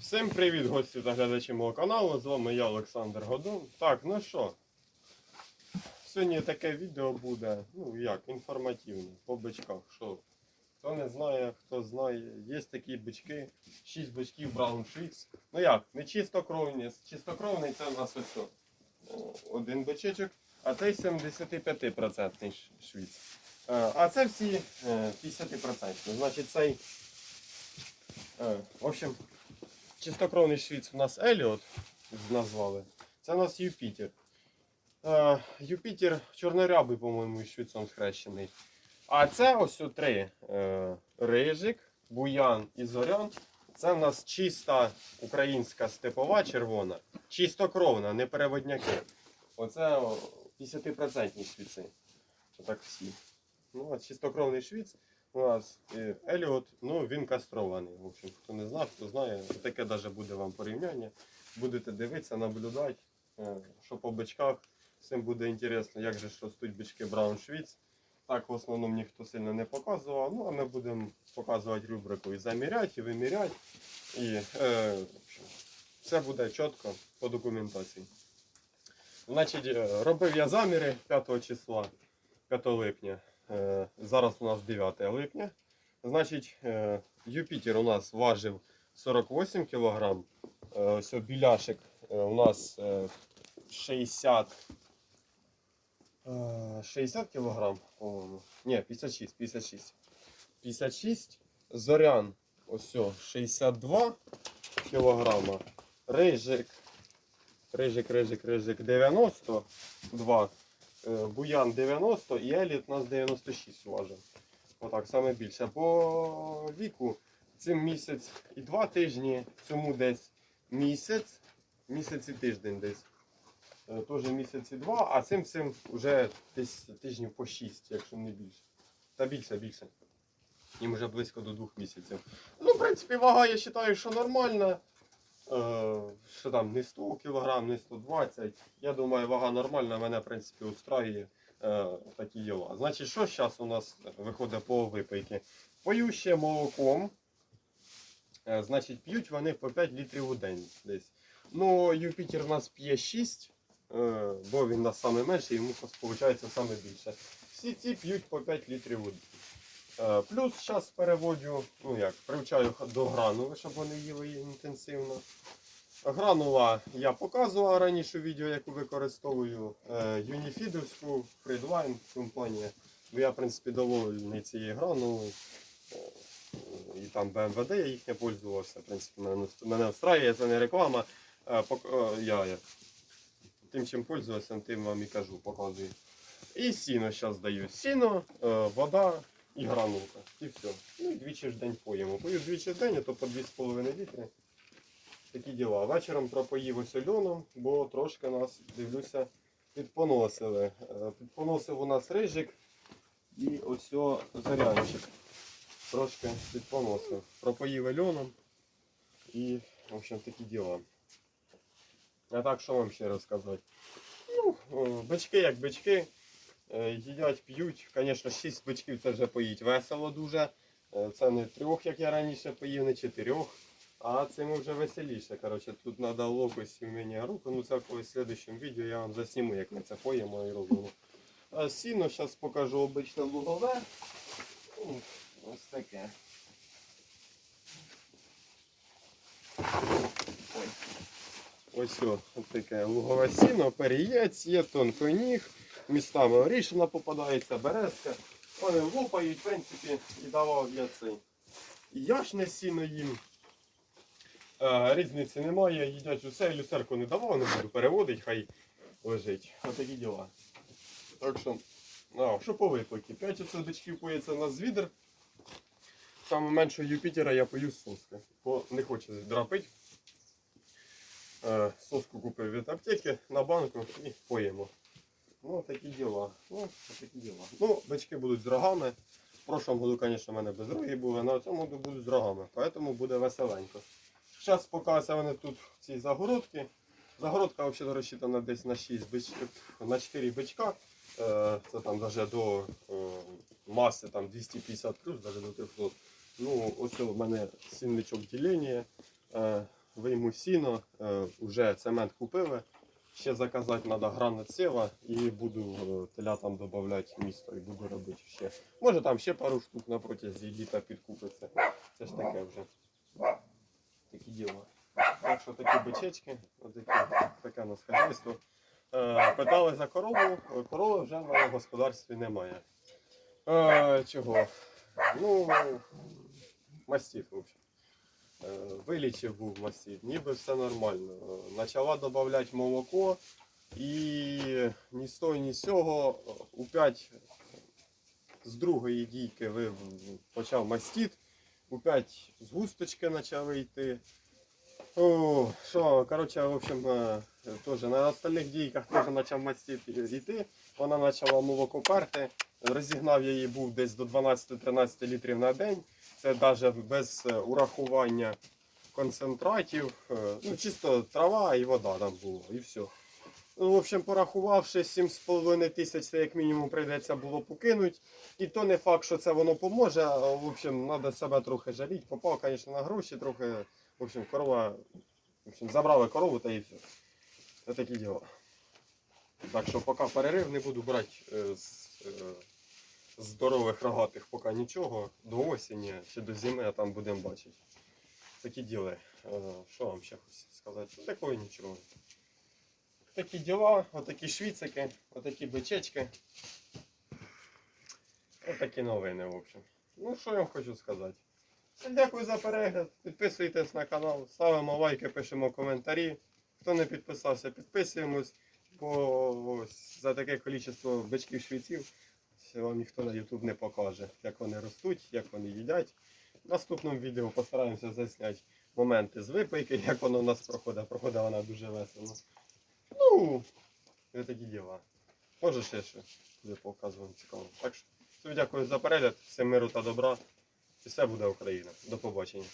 Всім привіт, гості та глядачі мого каналу. З вами я, Олександр Годун. Так, ну що, сьогодні таке відео буде, ну як, інформативне, по бичках. Що, хто не знає, хто знає, є такі бички, 6 бичків Браун Швіц. Ну як, не чистокровні, чистокровний це у нас ось один бичечок, а цей 75% швіц. Е, А це всі е, 50%. Значить, цей. е, В общем, чистокровний швіц у нас Еліот назвали. Це у нас Юпітер. Е, Юпітер чорнорябий, по-моєму, швіцом схрещений. А це ось три. Е, Рижик, Буян і Зорян. Це в нас чиста українська степова червона, чистокровна, не переводняки. Оце 50% швіци. Отак всі. Ну, чистокровний швіц у нас Еліот, ну він кастрований. В общем, хто не знав, хто знає, таке навіть буде вам порівняння. Будете дивитися, наблюдати, е, що по бичках. Всім буде інтересно, як же ж ростуть бички Браун Швіц. Так в основному ніхто сильно не показував. Ну, а ми будемо показувати рубрику і заміряти, і виміряти. І е, все буде чітко по документації. Значить, е, робив я заміри 5 числа, 5 липня. Е, Зараз у нас 9 липня. Значить, е, Юпітер у нас важив 48 кг. Ось біляшик е, у нас е, 60 е, 60 кг. Ні, 56, 56. 56. Зорян ось 62 кг. Рижик. Рижик, рижик, рижик 92. Е, Буян 90 і Еліт у нас 96 важив. Отак, саме більше. По віку цим місяць і два тижні, цьому десь місяць, місяць і тиждень десь. Е, Теж місяць і два, а цим цим вже десь тижнів по 6, якщо не більше. Та більше, більше. Їм вже близько до двох місяців. Ну, в принципі, вага, я вважаю, що нормальна. Е, що там, не 100 кг, не 120. Я думаю, вага нормальна, мене, в принципі, устраює е, такі діла. Значить, що зараз у нас виходить по випийки? Пою ще молоком. Е, значить, п'ють вони по 5 літрів у день десь. Ну, Юпітер у нас п'є 6, е, бо він у нас саме менший, йому виходить саме більше. Всі ці п'ють по 5 літрів у день. Е, Плюс зараз переводжу, ну як, привчаю до гранули, щоб вони їли інтенсивно. Гранула я показував раніше у відео, яку використовую е, юніфідовську Фрідвайн компанія. Бо я, в принципі, довольний цією гранулою. Е, І там БМВД я їх не пользувався. В принципі, мене, мене встраює, це не реклама. Я, я тим, чим пользувався, тим вам і кажу, показую. І сіно зараз даю. Сіно, вода і гранулка. І все. Ну і двічі в день поїмо. Пою двічі в день, а то по 2,5 літри. Такі діла. Вечором пропоїв ось льоном, бо трошки нас, дивлюся, підпоносили. Е, Підпоносив у нас рижик і ось зарянчик. Трошки підпоносив. Пропоїв льоном і, в общем, такі діла. А так, що вам ще розказати? Ну, бички як бички. Е, Їдять, п'ють. Звісно, 6 бичків це вже поїть весело дуже. Е, Це не трьох, як я раніше поїв, не чотирьох. А цим вже веселіше. Коротше, тут треба локость і вміння руку. Ну це в колись слідчому відео я вам засніму, як ми це поїмо і робимо. Сіно зараз покажу обичне лугове. Ось таке. Ой. Ось таке лугове сіно, перієць, є тонконіг, містами орішина попадається, березка. Вони лопають, в принципі, і давав я цей. Я ж не сіно їм. Е, різниці немає, їдять усе, люцерку не давав, не буду переводити, хай лежить. Отакі діла. Так що, а, що по випеки? 5 оце бичків поїться на звідер. Саме меншого Юпітера я пою соски. Бо не хоче драпить. Е, соску купив від аптеки на банку і поїмо. Ну, такі діла. Ну, такі діла. Ну, бички будуть з рогами. В прошлому году, звісно, в мене без роги були, але в цьому году будуть з рогами. Тому буде веселенько. Зараз показує вони тут в цій загородці. Загородка взагалі розчитана десь на 6 бич... на 4 бичка. Е, Це там навіть до е, маси там 250 плюс, навіть до 300. Ну, ось у мене сінничок ділення. Е, вийму сіно, вже цемент купили. Ще заказати треба гранат сєва і буду е, телятам додати місто і буду робити ще. Може там ще пару штук на протязі підкупиться. Це ж таке вже. Такі діла. Так що такі бичечки, отакі, таке у нас хазяйство. Е, питали за корову, корови вже в мене господарстві немає. Е, чого? Ну, мастіт, в общем. Е, Вилічив був мастіт, ніби все нормально. Е, Почала додавати молоко і ні з того, ні з цього е, у 5 з другої дійки почав мастіт, у 5 з густочки почали йти. О, що, коротше, в общем, теж на остальних дійках теж почав мастіт йти. Вона почала молоко перти. Розігнав я її був десь до 12-13 літрів на день. Це навіть без е, урахування концентратів. Е, Ну, чисто трава і вода там була, і все. Ну, в общем, порахувавши 7,5 тисяч, це як мінімум прийдеться було покинути. І то не факт, що це воно поможе. В общем, треба себе трохи жаліти. Попав, звісно, на гроші трохи. В общем, корова. В общем, забрали корову та і все. Це такі діла. Так що поки перерив не буду брати е, е, здорових рогатих поки нічого. До осені чи до зими, а там будемо бачити. Такі діли. Е, Що вам ще хочу сказати? Такого нічого. Такі діла, отакі швіцики, отакі бичечки. Отакі новини, в общем. Ну, що я вам хочу сказати. Дякую за перегляд. Підписуйтесь на канал, ставимо лайки, пишемо коментарі. Хто не підписався, підписуємось. Бо ось за таке кількість бичків швійців вам ніхто на YouTube не покаже, як вони ростуть, як вони їдять. В наступному відео постараємося засняти моменти з випийки, як воно у нас проходить. Проходить вона дуже весело. Ну, це такі діла. Може ще щось буде показувати цікаво. Так що, всім дякую за перегляд, всім миру та добра. І все буде Україна. До побачення.